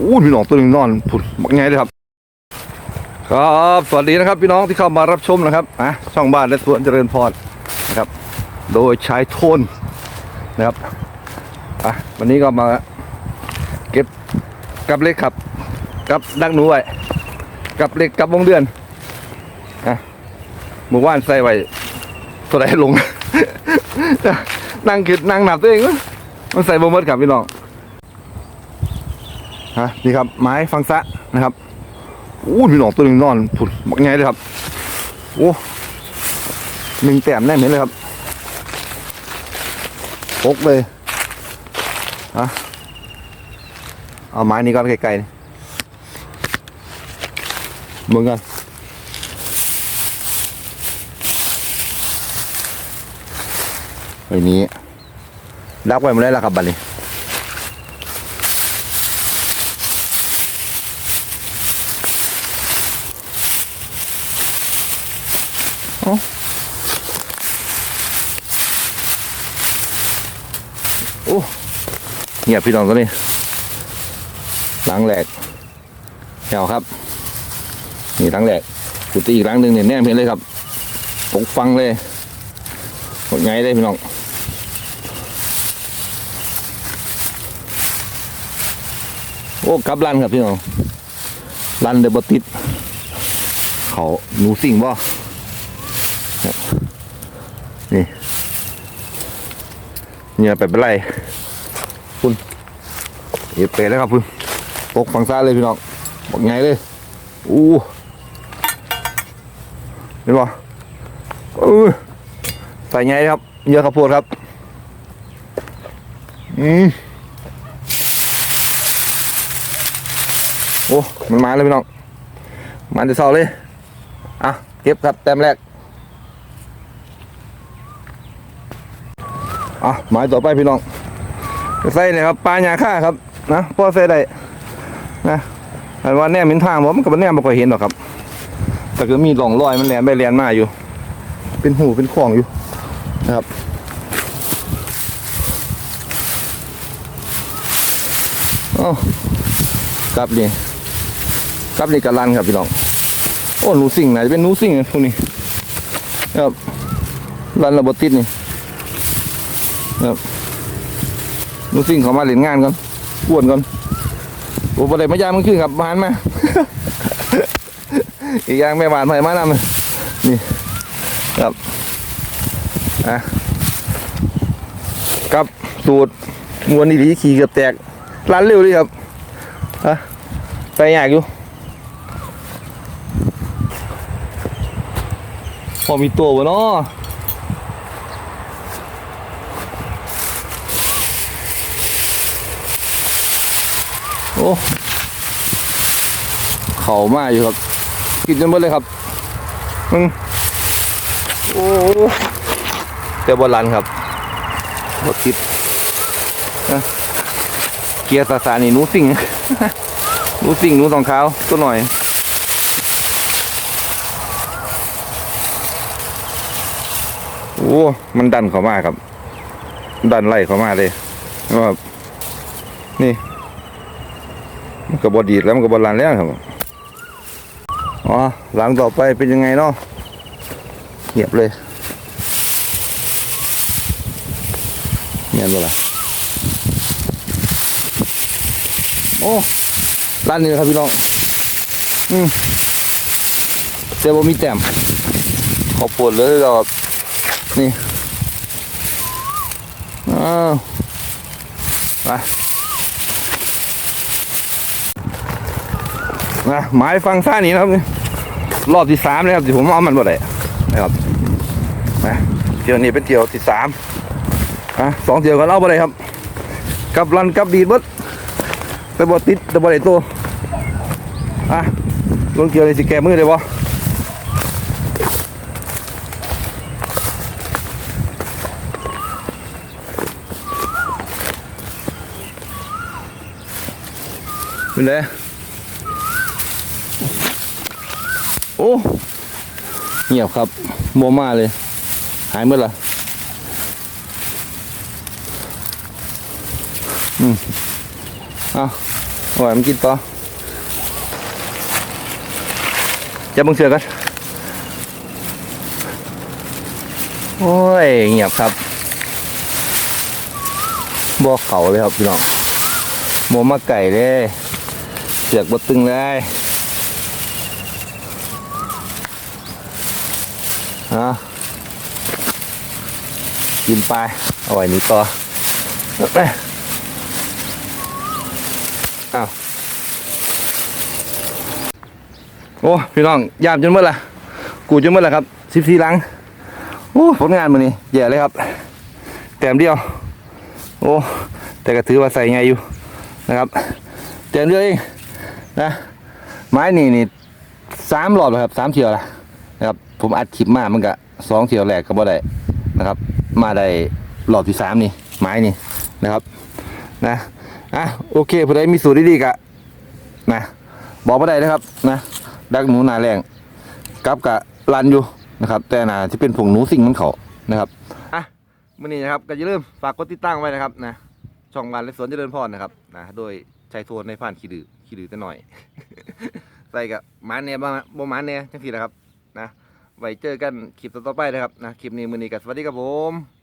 อู้พี่น้องตัวหนึงนอนผุดบักไงเลยครับ ครับสวัสดีนะครับ พี่น้องที่เข้ามารับชมนะครับอะช่องบ้านและสวนเจริญพรนะครับ โดยใช้โทนนะครับอะวันนี้ก็มาเก็บกับเล็กครับ กับดักหนูไว้กับเล็กกับวงเดือนอะหมู่บ้านใส่ไว้ตัวไหนลง นั่งคิดนั่งหนับตัวเองวะมันใส่บมดครับพี่น้อง ฮะนี่ครับไม้ฟังซะนะครับอู้พี่น้องตัวหนึงนอนผุดบักไงเลยครับโอ้หนึ่งแต้มแน่นเห็นเลยครับปกเลยฮะเอาไม้นี้ก็ไกลๆนี่มึงกันไอ้นี้รักไว้หมาได้แล้วครับบัดนี้ เงียบพี่น้องตัวนี้ หลังแหลกแถวครับ นี่หลังแหลกกุฏิอีกหลังหนึ่งเนี่ยแนมเห็นเลยครับผมฟังเลยหมดไงเลยพี่น้องโอ้กลับลันครับพี่น้องลันเดบติดเขาหนูสิ่งบ่นี่เนี่ยไปเป็นไร คุณเอฟเปแล้วครับคุณตกฝั่งซ้ายเลยพี่น้องบอกไงเลยอู้เห็นป่ะเออใส่ไงครับ เยอะข้าวโพดครับ อืมโอ้มันมาเลยพี่น้องมันจะเศร้าเลย อะ เก็บครับ แต้มแรกอะหมายต่อไปพี่น้อง ใส่เนี่ยครับปลาหยาค่าครับนะพ่อใส่ได้นะแต่ว่าแนมเห็นทางผมมับแนมไม่ค่อยเห็นหรอกครับ แต่ก็มีหล่องรอยมันแหลมไปแหลมมาอยู่ เป็นหูเป็นของอยู่นะครับอ้ากลับนี่กลับนี่กะลันครับพี่น้องโอ้หนูสิ่งไหนจะเป็นหนูสิ่งนะพวกนี้ครับลันระบบติดนี่ครับ นูสิ่งเขามาเล่นงานก่อนอ้วนก่อนโอ้ประเดี๋ยวมายามมันขึ้นครับบานมา อีกอย่างแม่บานใหม่มานำนี่ครับอะกับสูตรมวนดีๆขี่เกือบแตกร้านเร็วเลยครับฮะไปยากอยู่พอมีตัวบ่เนาะ โอ้เขามาอยู่ครับ กินจนหมดเลยครับมึงโอ้แต่บอลลันครับบดติดนเกียร์สาสานี่นู้สิ่งนู้สิ่งนู้สองขาตัวหน่อยโอ้มันดันเขามาครับ ดันไล่เขามาเลยว่านี่ มันก็บดีดแล้วมันก็บลันแล้วครับอ๋อหลังต่อไปเป็นยังไงเนาะเงียบเลยเงียบเลยล่ะโอ้ร้านนี้นะครับพี่น้องอืมเจ้าบ่มีแต้มขอปวดเลยเรานี่อ้าวไป นะหมายฟังซ่านี้นะครับ รอบที่สามเลยครับที่ผมเอามันบ่ได้นะครับนะเที่ยวนี้เป็นเที่ยวที่สามนะสองเที่ยวกันเอาบ่ได้ครับกับรันกับดีดบิดไปบ่ติดแต่บ่ได้ตัวอะลงเกี่ยวเลยสิแก้มือได้บ่เป็นไง โอ้เงียบครับโมมาเลย หายหมดละอืมเอาโอ้ยมันกินต่อจะบังเสือกันโอ้ยเงียบครับบ่เขาเลยครับพี่น้องหมูมาไก่เลยเสือกบดตึงเลย ฮะกินไปเอาไว้นี้ต่อเอ้อ้าวโอ้พี่น้องยามจนเมื่อละกูจนเมื่อละครับสิบสี่ลังโอ้ผลงานมือนี้แย่เลยครับ แต้มเดียว โอ้แต่ก็ถือว่าใส่ไงอยู่นะครับแต้มเดียวเองนะไม้นี่นี่สามรอบแล้วครับสามเที่ยวละ นะครับผมอัดคลิปมามันก็สองเที่ยวแรกก็บ่ได้นะครับ มาได้รอบที่สามนี่ไม้นี่นะครับนะอะโอเคผู้ใดมีสูตรดีๆกะนะบอกมาได้นะครับนะดักหนูนาแรงกับกะรันอยู่นะครับ แต่นาที่เป็นผงหนูสิ่งมันเขานะครับอะมื่อนี้นะครับก็อย่าลืมฝากกดติดตั้งไว้นะครับนะช่องบ้านและสวนเจริญพรนะครับนะโดยใช้โทนในผ่านขี้ดื้อขี้ดื้อแต่หน่อย ใส่กับมาแหน่บ้างบ่หมาแหน่จังสี่แหละครับ นะไว้เจอกันคลิปต่อๆไปนะครับนะคลิปนี้มือนี้ก็สวัสดีครับผม